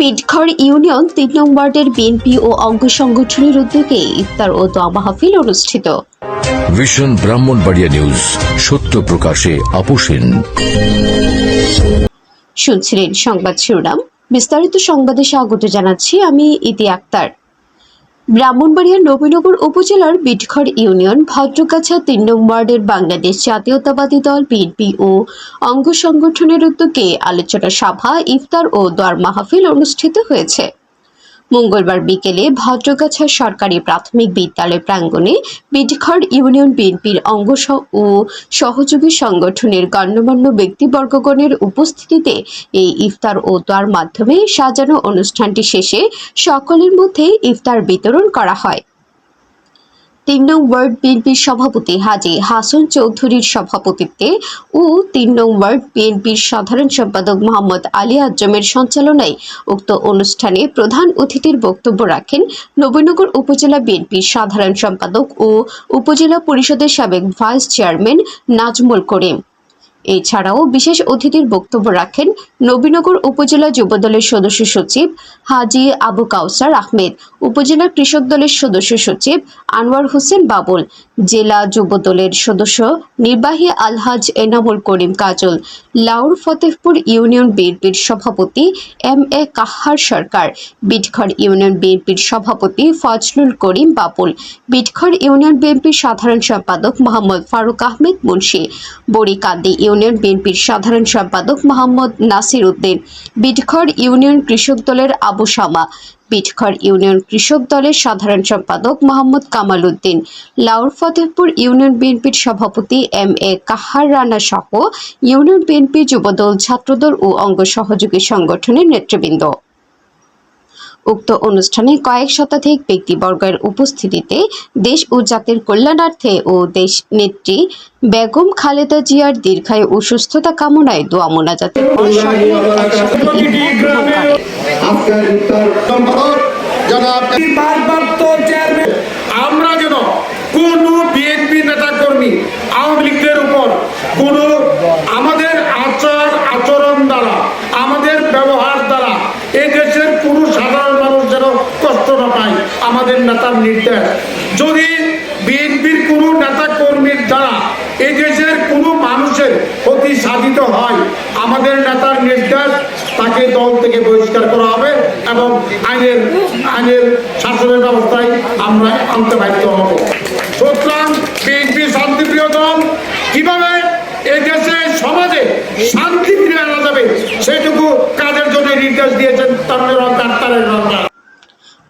Bitghar union তিন নং ওয়ার্ডের বিএনপি ও অঙ্গ সংগঠনের উদ্যোগে ইফতার ও দোয়া মাহফিল অনুষ্ঠিত। ভীষণ ব্রাহ্মণবাড়িয়া নিউজ সত্য প্রকাশে আপোষেন শুনছিলেন সংবাদ শিরোনাম। বিস্তারিত সংবাদে স্বাগত জানাচ্ছি আমি ইতি আক্তার। ব্রাহ্মণবাড়িয়ার নবীনগর উপজেলার বিটখর ইউনিয়ন ভদ্রকাছা তিন নং ওয়ার্ডের বাংলাদেশ জাতীয়তাবাদী দল বিএনপি ও অঙ্গ সংগঠনের উদ্যোগে আলোচনা সভা, ইফতার ও দোয়ার মাহফিল অনুষ্ঠিত হয়েছে। মঙ্গলবার বিকেলে ভদ্রগাছা সরকারি প্রাথমিক বিদ্যালয় প্রাঙ্গণে বিটখর ইউনিয়ন বিএনপির অঙ্গ ও সহযোগী সংগঠনের গণ্যমান্য ব্যক্তিবর্গগণের উপস্থিতিতে এই ইফতার ও দোয়ার মাধ্যমে সাজানো অনুষ্ঠানটি শেষে সকলের মধ্যে ইফতার বিতরণ করা হয়। তিন নং ওয়ার্ড বিএনপির সভাপতি হাজি হাসান চৌধুরীর সভাপতিত্বে ও তিন নং ওয়ার্ড বিএনপির সাধারণ সম্পাদক মোহাম্মদ আলী আজমের সঞ্চালনায় উক্ত অনুষ্ঠানে প্রধান অতিথির বক্তব্য রাখেন নবীনগর উপজেলা বিএনপির সাধারণ সম্পাদক ও উপজেলা পরিষদের সাবেক ভাইস চেয়ারম্যান নাজমুল করিম। এছাড়াও বিশেষ অতিথির বক্তব্য রাখেন নবীনগর উপজেলা যুবদলের সদস্য সচিব হাজি আবু কাউসার আহমেদ উপজেলা কৃষক দলের সদস্য সচিব আনোয়ার হোসেন বাবুল, জেলা যুবদলের সদস্য নির্বাহী আলহাজ এনামুল করিম কাজল, লাউর ফতেহপুর ইউনিয়ন বিএনপির সভাপতি এম এ কাহার সরকার, বিটখর ইউনিয়ন বিএনপির সভাপতি ফজলুল করিম বাবুল, বিটখর ইউনিয়ন বিএনপির সাধারণ সম্পাদক মোহাম্মদ ফারুক আহমেদ মুন্সি, বড়িকান্দি ইউনিয়ন বিএনপির সাধারণ সম্পাদক মোহাম্মদ নাসির উদ্দিন, বিটখর ইউনিয়ন কৃষক দলের আবু শামা বিটখর ইউনিয়ন কৃষক দলের সাধারণ সম্পাদক মোহাম্মদ কামাল উদ্দিন, লাউর ফতেহপুর ইউনিয়ন বিএনপির সভাপতি এম এ কাহার রানা সহ ইউনিয়ন বিএনপি যুবদল, ছাত্রদল ও অঙ্গ সহযোগী সংগঠনের নেতৃবৃন্দ। উক্ত অনুষ্ঠানে কয়েক শতাধিক ব্যক্তিবর্গের উপস্থিতিতে দেশ ও জাতির কল্যাণার্থে ও দেশ নেত্রী বেগম খালেদা জিয়ার দীর্ঘায়ু ও সুস্থতা কামনায় দোয়া মোনাজাতের আমরা যেন কোন বিএনপি নেতা কর্মী আওয়ামী লীগের উপর কোন আমাদের আচার আচরণ দ্বারা আমাদের ব্যবহার দ্বারা এই দেশের কোনো সাধারণ মানুষ যেন কষ্ট না পায় আমাদের নির্দেশ যদি বিএনপির কোনো নেতা কর্মীর দ্বারা এই দেশের কোনো মানুষের ক্ষতি সাধিত হয়, আমাদের নেতার নির্দেশ তাকে দল থেকে বহিষ্কার করা হবে এবং আইনের আইনের শাসনের ব্যবস্থায় আমরা আনতে বাধ্য হব। সুতরাং বিএনপি শান্তিপ্রিয় দল, কীভাবে এই দেশে, সমাজে শান্তি ফিরে আনা যাবে, সেটুকু কাজের জন্য নির্দেশ দিয়েছেন তাদের ডাক্তারের দরকার